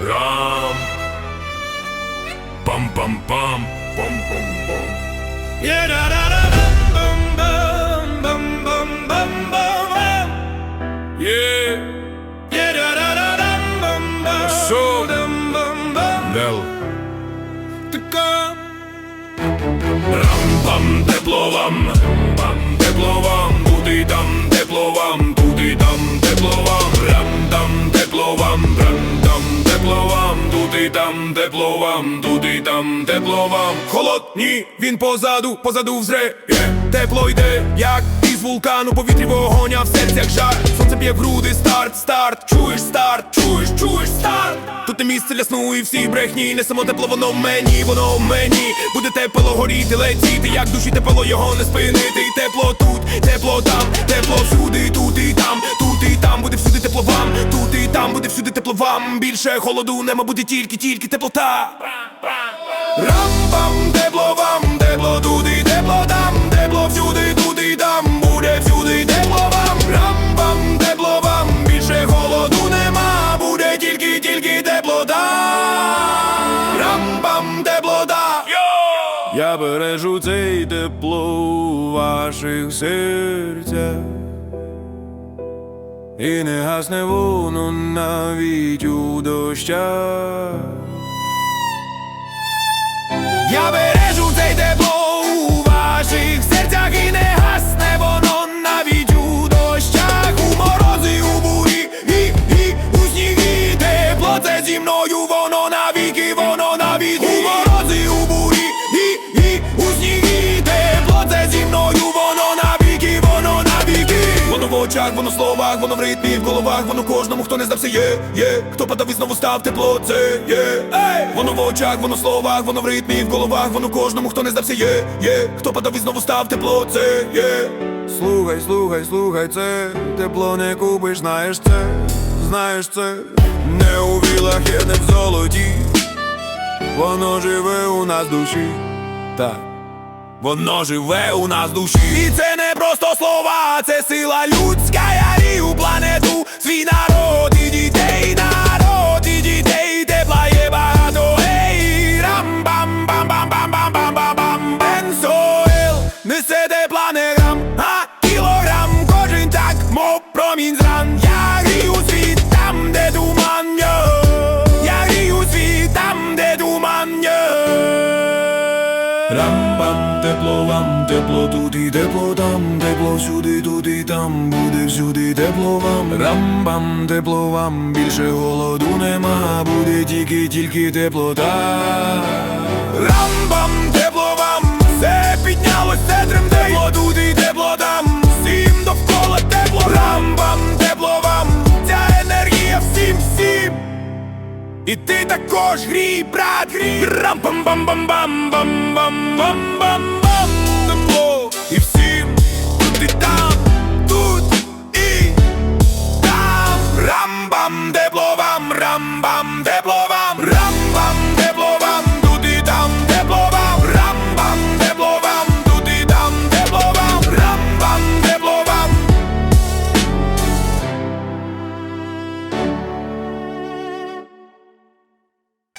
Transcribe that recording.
Рам. Пам-пам-пам. Пам-пам-пам. Дел. Така. Рам-пам, тепло вам. Тепло вам. Туди там, тепло вам. Туди там, тепло вам. Холод, ні, він позаду, позаду взре Є. Тепло йде, як із вулкану, повітрі вогоня в серцях жар Сонце б'є в груди, старт, старт, чуєш старт, чуєш, чуєш старт Тут місце для сну і всі брехні, не само тепло, воно в мені, воно в мені. Буде тепло горіти, летіти, як душі тепло його не спинити. І Тепло тут, тепло там, тепло всюди, тут і там, тут і там, буде всюди тепло вам, тут і там, буде всюди тепло вам. Більше холоду нема буде тільки, тільки теплота. Рам-бам, тепло вам, тепло туди, тепло там, Я бережу цей тепло у ваших серцях. І не гасне воно навіть у дощах. Я бережу цей тепло очах, воно в словах, воно в ритмі, в головах, воно кожному, хто не здався, є, є. Хто падав і знову став, тепло це є. Ей! Воно в очах, воно в словах, воно в ритмі, в головах, воно кожному, хто не здався, є, є. Хто падав і знову став, тепло це є. Слухай, слухай, слухай, це. Тепло не купиш, знаєш це, знаєш це. Не у вілах є, не в золоті. Воно живе у нас в душі, так Воно живе у нас душі. І це не просто слова, це сила людська. Я рію планету, свій народ і дітей, народ і дітей, тепла є багато. Ей, рам бам бам бам бам бам бам бам бам Бензойл, несе тепла не грам, а кілограм. Кожен так, мов промінь зран Рам-бам, тепло вам, тепло тут і тепло там, тепло всюди, тут і там, буде всюди тепло вам. Рам-бам, тепло вам, більше голоду нема, буде тільки, тільки теплота. І ти також грій, брат, грій. Рам